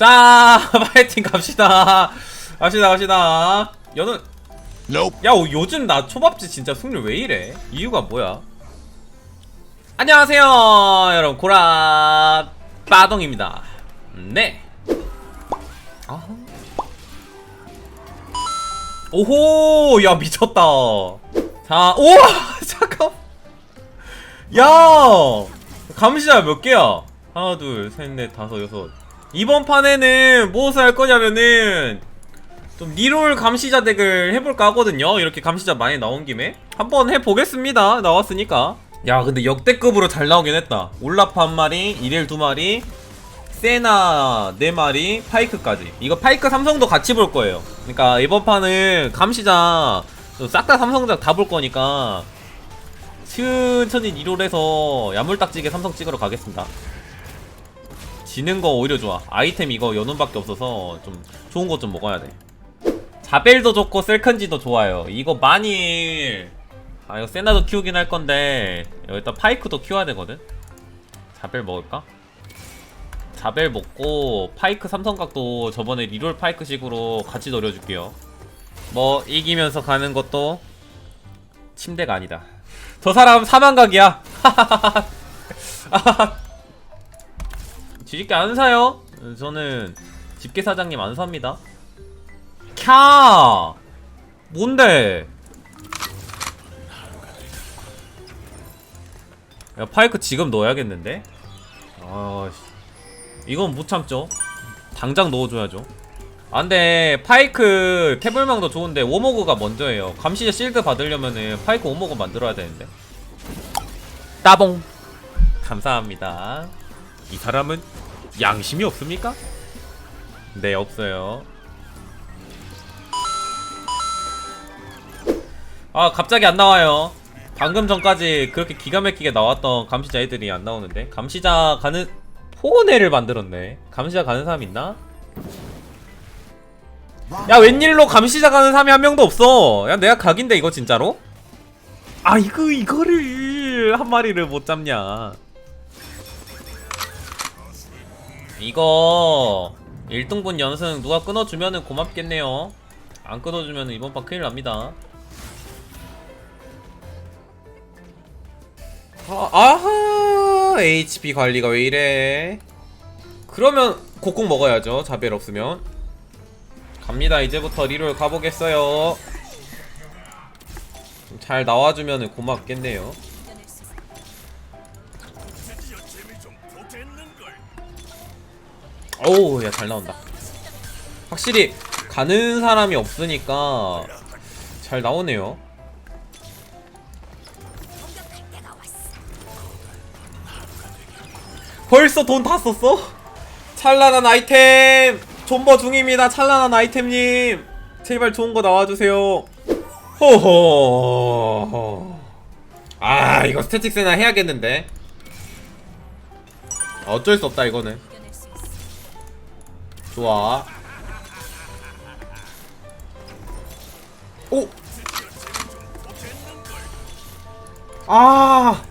자 파이팅 갑시다. 갑시다 갑시다. 여는 Nope. 야 어, 요즘 나 초밥집 진짜 승률 왜 이래? 이유가 뭐야? 안녕하세요 여러분. 고라 빠동입니다. 네. 아. 오호 야 미쳤다. 자 우와 잠깐. 야 감시자 몇 개야? 하나 둘 셋 넷 다섯 여섯 이번 판에는 무엇을 할 거냐면은 좀 리롤 감시자 덱을 해볼까 하거든요. 이렇게 감시자 많이 나온 김에. 한번 해보겠습니다. 나왔으니까. 야 근데 역대급으로 잘 나오긴 했다. 올라프 한 마리 이렐 두 마리 세나 네 마리 파이크까지. 이거 파이크 삼성도 같이 볼 거예요. 그러니까 이번 판은 감시자 싹 다 삼성작 다 볼 거니까 천천히 리롤해서 야물딱지게 삼성 찍으러 가겠습니다 지는 거 오히려 좋아. 아이템 이거 연운밖에 없어서 좀 좋은 거좀 먹어야 돼. 자벨도 좋고 셀컨지도 좋아요. 이거 많이 아 이거 세나도 키우긴 할 건데 여기다 파이크도 키워야 되거든? 자벨 먹을까? 자벨 먹고 파이크 삼성각도 저번에 리롤 파이크식으로 같이 노려줄게요. 뭐 이기면서 가는 것도 침대가 아니다. 저 사람 사망각이야 뒤집게 안 사요? 저는 집게 사장님 안 삽니다. 캬! 뭔데? 야 파이크 지금 넣어야겠는데? 아씨. 이건 못 참죠. 당장 넣어줘야죠. 아 근데 파이크 태블망도 좋은데 워머그가 먼저예요. 감시자 실드 받으려면은 파이크 워머그 만들어야 되는데. 따봉. 감사합니다 이 사람은 양심이 없습니까? 네 없어요 아 갑자기 안 나와요 방금 전까지 그렇게 기가 막히게 나왔던 감시자 애들이 안 나오는데 감시자 가는 포네를 만들었네 감시자 가는 사람 있나? 야 웬일로 감시자 가는 사람이 한 명도 없어 야 내가 각인데 이거 진짜로? 아 이거 이거를 한 마리를 못 잡냐 이거 1등분 연승 누가 끊어주면은 고맙겠네요. 안 끊어주면 이번 판 큰일 납니다. 아, 아하! HP 관리가 왜 이래? 그러면 곡곡 먹어야죠. 자벨 없으면. 갑니다. 이제부터 리롤 가보겠어요. 좀잘 나와주면 고맙겠네요 오우 야 잘 나온다. 확실히 가는 사람이 없으니까 잘 나오네요. 벌써 돈 다 썼어? 찬란한 아이템! 존버 중입니다 찬란한 아이템님! 제발 좋은 거 나와주세요. 호호. 아 이거 스태틱 세나 해야겠는데? 어쩔 수 없다 이거는 좋아 오! 아!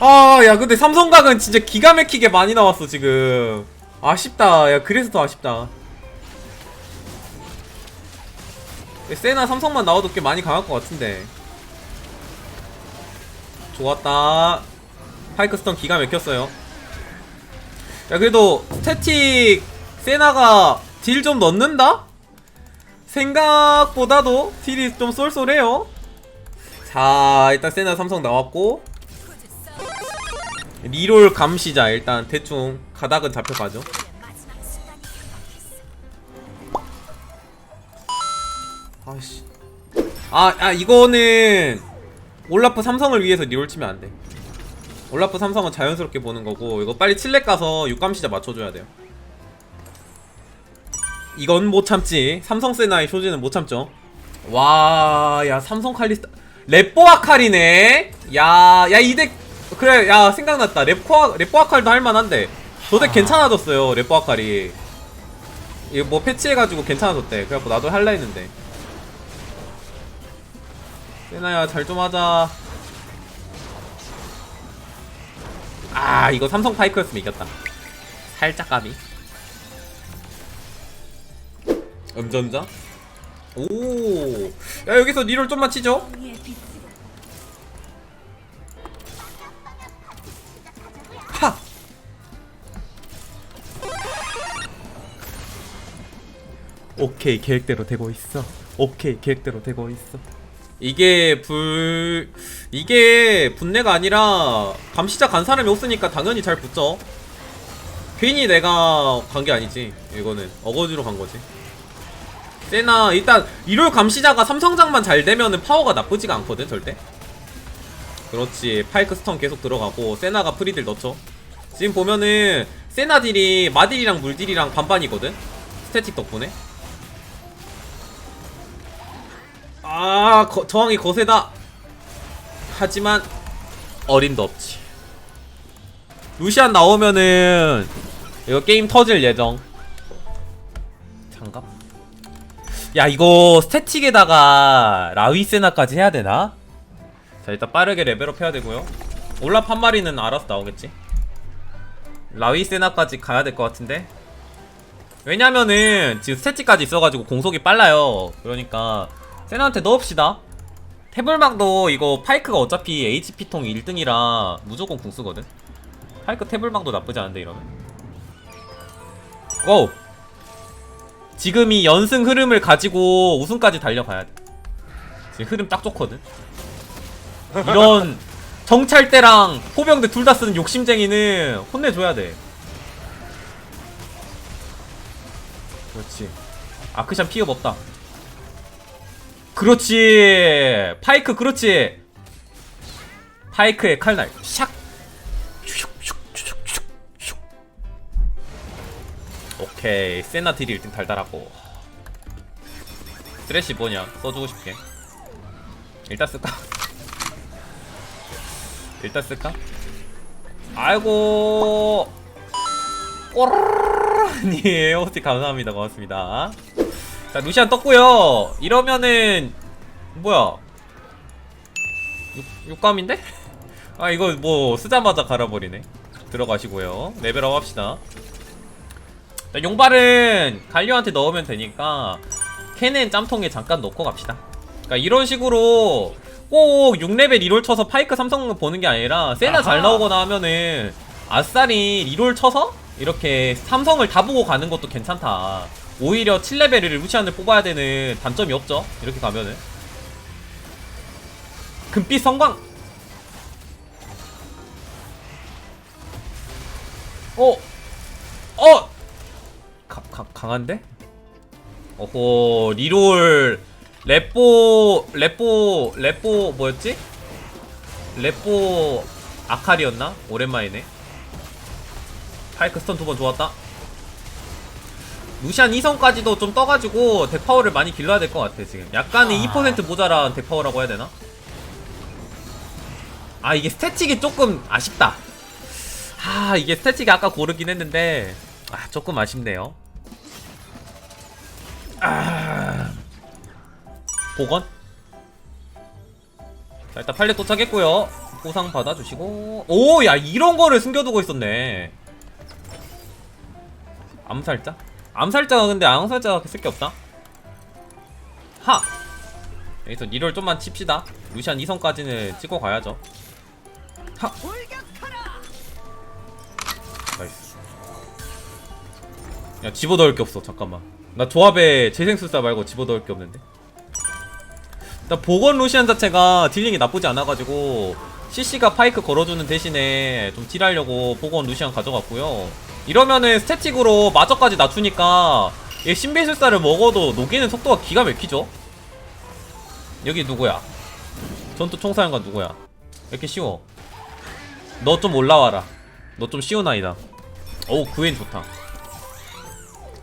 아, 야, 근데 삼성각은 진짜 기가 막히게 많이 나왔어, 지금. 아쉽다. 야, 그래서 더 아쉽다. 세나 삼성만 나와도 꽤 많이 강할 것 같은데. 좋았다. 파이크 스톤 기가 막혔어요. 야, 그래도 스태틱 세나가 딜 좀 넣는다? 생각보다도 딜이 좀 쏠쏠해요. 자, 일단 세나 삼성 나왔고. 리롤 감시자 일단 대충 가닥은 잡혀가죠 아씨 아, 아 이거는 올라프 삼성을 위해서 리롤 치면 안돼 올라프 삼성은 자연스럽게 보는 거고 이거 빨리 칠렉 가서 육감시자 맞춰줘야 돼요 이건 못 참지. 삼성 세나의 쇼지는 못 참죠. 와 야 삼성 칼리스타 랩보아 칼이네. 야야 이 덱 그래 야 생각났다. 랩코아 랩보아칼도 할만한데. 저덱 괜찮아졌어요 랩보아칼이. 이거 뭐 패치해가지고 괜찮아졌대. 그래갖고 나도 할라 했는데. 세나야 잘 좀 하자. 아 이거 삼성 파이크였으면 이겼다. 살짝 까비 음전자? 오. 야, 여기서 리롤 좀만 치죠? 하! 오케이, 계획대로 되고 있어. 오케이, 계획대로 되고 있어. 이게 불 이게 분내가 아니라 감시자 간 사람이 없으니까 당연히 잘 붙죠. 괜히 내가 간 게 아니지. 이거는 어거지로 간 거지. 세나 일단 일월 감시자가 삼성장만 잘 되면은 파워가 나쁘지가 않거든 절대. 그렇지 파이크 스턴 계속 들어가고 세나가 프리딜 넣죠. 지금 보면은 세나 딜이 마딜이랑 물딜이랑 반반이거든. 스태틱 덕분에. 아 거, 저항이 거세다. 하지만 어림도 없지. 루시안 나오면은 이거 게임 터질 예정. 장갑? 야 이거 스태틱에다가 라위세나까지 해야 되나? 자 일단 빠르게 레벨업 해야 되고요. 올랍 한 마리는 알아서 나오겠지. 라위세나까지 가야 될 것 같은데. 왜냐면은 지금 스태틱까지 있어가지고 공속이 빨라요. 그러니까 세나한테 넣읍시다. 태블망도 이거 파이크가 어차피 HP통 1등이라 무조건 궁 쓰거든. 파이크 태블망도 나쁘지 않은데 이러면. 고! 지금 이 연승 흐름을 가지고 우승까지 달려가야 돼. 지금 흐름 딱 좋거든. 이런 정찰대랑 포병대 둘 다 쓰는 욕심쟁이는 혼내줘야 돼. 그렇지. 아크샨 피업 없다. 그렇지. 파이크 그렇지. 파이크의 칼날. 샥. 오케이. 세나 딜이 1등 달달하고. 쓰레쉬 뭐냐? 써주고 싶게. 일단 쓸까? 일단 쓸까? 아이고. 꼬르르니 호스팅 감사합니다. 고맙습니다. 자, 루시안 떴고요. 이러면은 뭐야? 육, 육감인데? 아, 이거 뭐 쓰자마자 갈아버리네. 들어가시고요. 레벨업 합시다. 자, 용발은 갈리오한테 넣으면 되니까 캔은 짬통에 잠깐 넣고 갑시다. 그러니까 이런 식으로 꼭 6레벨 리롤 쳐서 파이크 삼성 보는 게 아니라 세나 잘 아하. 나오거나 하면은 아싸리 리롤 쳐서 이렇게 삼성을 다 보고 가는 것도 괜찮다. 오히려 7레벨을 루시안을 뽑아야 되는 단점이 없죠. 이렇게 가면은. 금빛 성광! 어! 어! 가, 가, 강한데? 어호, 리롤, 레뽀, 레뽀, 레뽀, 뭐였지? 레뽀, 아칼이었나? 오랜만이네. 파이크 스턴 두 번 좋았다. 루시안 2성까지도 좀 떠가지고 덱파워를 많이 길러야 될 것 같아 지금 약간의 2% 모자란 덱파워라고 해야 되나? 아 이게 스태틱이 조금 아쉽다 아 이게 스태틱이 아까 고르긴 했는데 아 조금 아쉽네요 아 보건 자 일단 팔레 도착했고요 보상 받아주시고 오 야 이런 거를 숨겨두고 있었네 암살자? 암살자가 근데 암살자가 쓸게 없다. 하! 여기서 리롤 좀만 칩시다. 루시안 2성까지는 찍고 가야죠. 하! 야, 집어넣을 게 없어. 잠깐만. 나 조합에 재생술사 말고 집어넣을 게 없는데. 나 보건 루시안 자체가 딜링이 나쁘지 않아가지고 CC가 파이크 걸어주는 대신에 좀 딜하려고 보건 루시안 가져갔고요. 이러면은 스태틱으로 마저까지 낮추니까 얘 신비술사를 먹어도 녹이는 속도가 기가 막히죠? 여기 누구야? 전투 총사령관 누구야? 왜 이렇게 쉬워? 너 좀 올라와라. 너 좀 쉬운 아이다. 어우 구엔 좋다.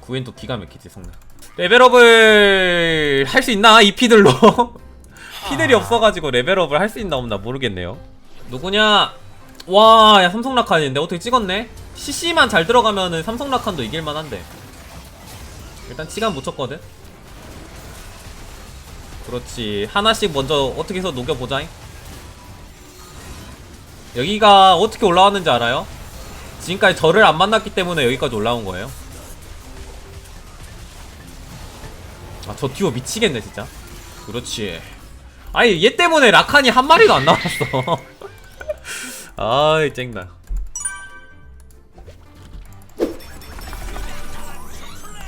구엔도 기가 막히지 성능. 레벨업을 할 수 있나 이 피들로? 피들이 없어가지고 레벨업을 할 수 있나 없나 모르겠네요. 누구냐? 와, 야 삼성 라칸인데 어떻게 찍었네? CC만 잘 들어가면은 삼성 라칸도 이길만한데. 일단 시간 못 쳤거든. 그렇지. 하나씩 먼저 어떻게 해서 녹여보자잉. 여기가 어떻게 올라왔는지 알아요? 지금까지 저를 안 만났기 때문에 여기까지 올라온 거예요. 아 저 듀오 미치겠네 진짜. 그렇지. 아니 얘 때문에 라칸이 한 마리도 안 나왔어. 아이 쨍나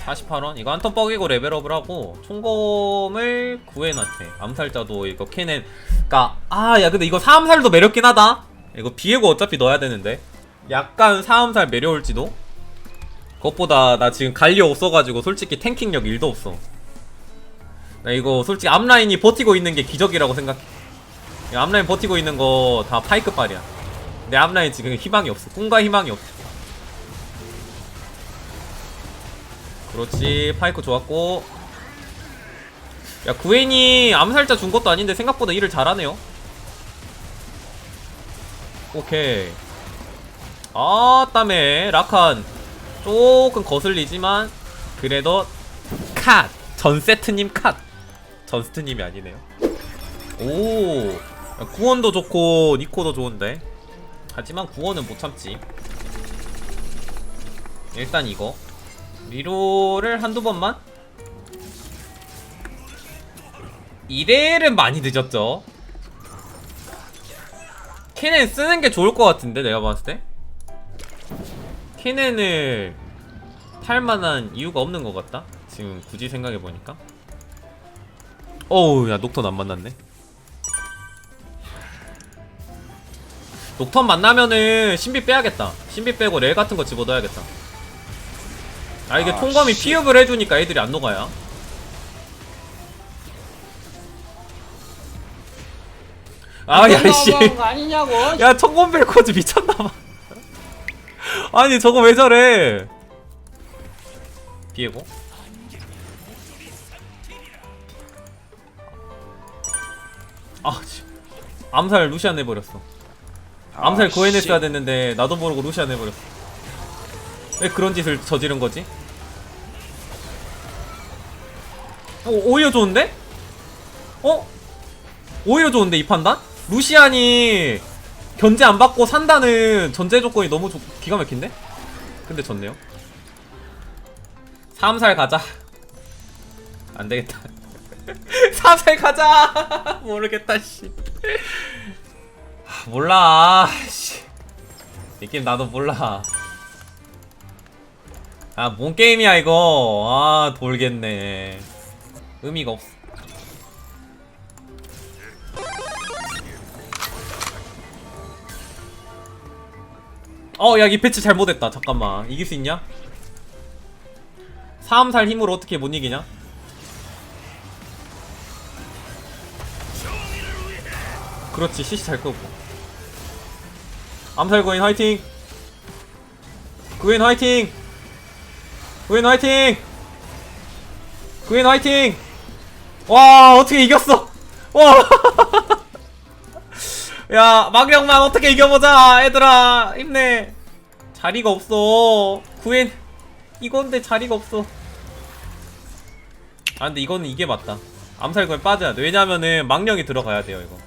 48원? 이거 한 턴 뻐기고 레벨업을 하고 총검을 구해놨대 암살자도 이거 캐넨 그니까 아 야 근데 이거 사암살도 매력긴 하다. 이거 비에고 어차피 넣어야 되는데. 약간 사암살 매려울지도? 그것보다 나 지금 갈리오 없어가지고 솔직히 탱킹력 1도 없어 나 이거 솔직히 앞라인이 버티고 있는 게 기적이라고 생각해 이 앞라인 버티고 있는 거 다 파이크 빨이야. 내 앞라인 지금 희망이 없어. 꿈과 희망이 없어. 그렇지. 파이크 좋았고. 야 구엔이 암살자 준 것도 아닌데 생각보다 일을 잘하네요. 오케이. 아 땀에. 라칸. 조금 거슬리지만 그래도 컷! 전세트님 컷! 전스트님이 아니네요. 오 야, 구원도 좋고 니코도 좋은데. 하지만 구원은 못 참지. 일단 이거. 리로를 한두 번만? 이레일은 많이 늦었죠. 캐넨 쓰는 게 좋을 것 같은데 내가 봤을 때. 캐넨을 탈만한 이유가 없는 것 같다? 지금 굳이 생각해보니까 어우 야 녹턴 안 만났네. 녹턴 만나면은 신비 빼야겠다. 신비 빼고 렐 같은 거 집어넣어야겠다. 아 이게 아, 총검이 씨. 피읍을 해주니까 애들이 안 녹아요 아 야 씨. 아니냐고. 야 청검벨 코즈 미쳤나봐. 아니 저거 왜 저래? 비에고 아 씨. 암살 루시안 해버렸어 암살 아. 했어야 됐는데 나도 모르고 루시안 해버렸어 왜 그런 짓을 저지른 거지? 어, 오히려 좋은데? 어? 오히려 좋은데 이 판단? 루시안이 견제 안 받고 산다는 전제 조건이 너무 좋- 기가 막힌데? 근데 졌네요 3살 가자 안 되겠다 3살 가자 모르겠다 씨 하, 몰라 씨. 이 게임 나도 몰라 아 뭔 게임이야 이거 아 돌겠네 의미가 없어 어, 야, 이 패치 잘못했다. 잠깐만. 이길 수 있냐? 3살 힘으로 어떻게 못 이기냐? 그렇지, CC 잘 끄고. 암살 고인 화이팅! 구인 화이팅! 구인 화이팅! 구인 화이팅! 와, 어떻게 이겼어! 와! 야 망령만 어떻게 이겨보자 얘들아 힘내 자리가 없어 구엔 이건데 자리가 없어 아 근데 이거는 이게 맞다 암살 구엔 빠져야 돼 왜냐면은 망령이 들어가야 돼요 이거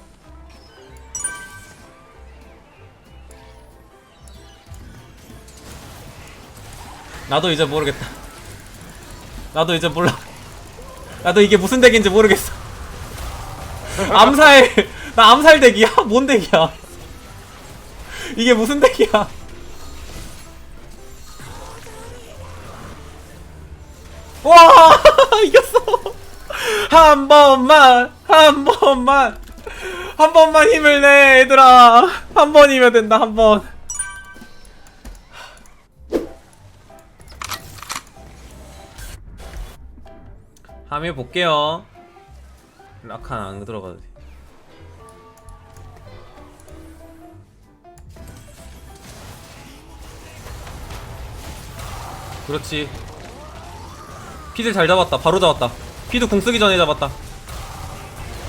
나도 이제 모르겠다. 나도 이제 몰라. 나도 이게 무슨 덱인지 모르겠어. 암살 나 암살 덱이야? 뭔 덱이야? 이게 무슨 덱이야? 와 이겼어. 한 번만 한 번만. 한 번만 힘을 내 얘들아. 한 번이면 된다 한번 함에 볼게요. 라칸 안 들어가도 돼. 그렇지. 피드 잘 잡았다. 바로 잡았다. 피드 공 쓰기 전에 잡았다.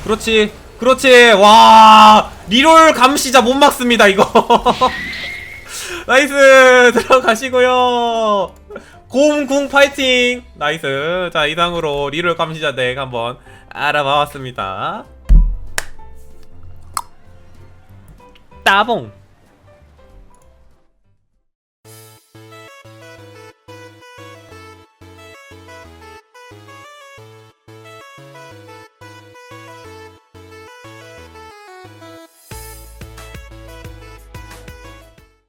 그렇지. 그렇지. 와! 리롤 감시자 못 막습니다 이거. 나이스! 들어가시고요 곰궁 파이팅! 나이스. 자 이상으로 리롤 감시자 덱 한번 알아봐왔습니다. 따봉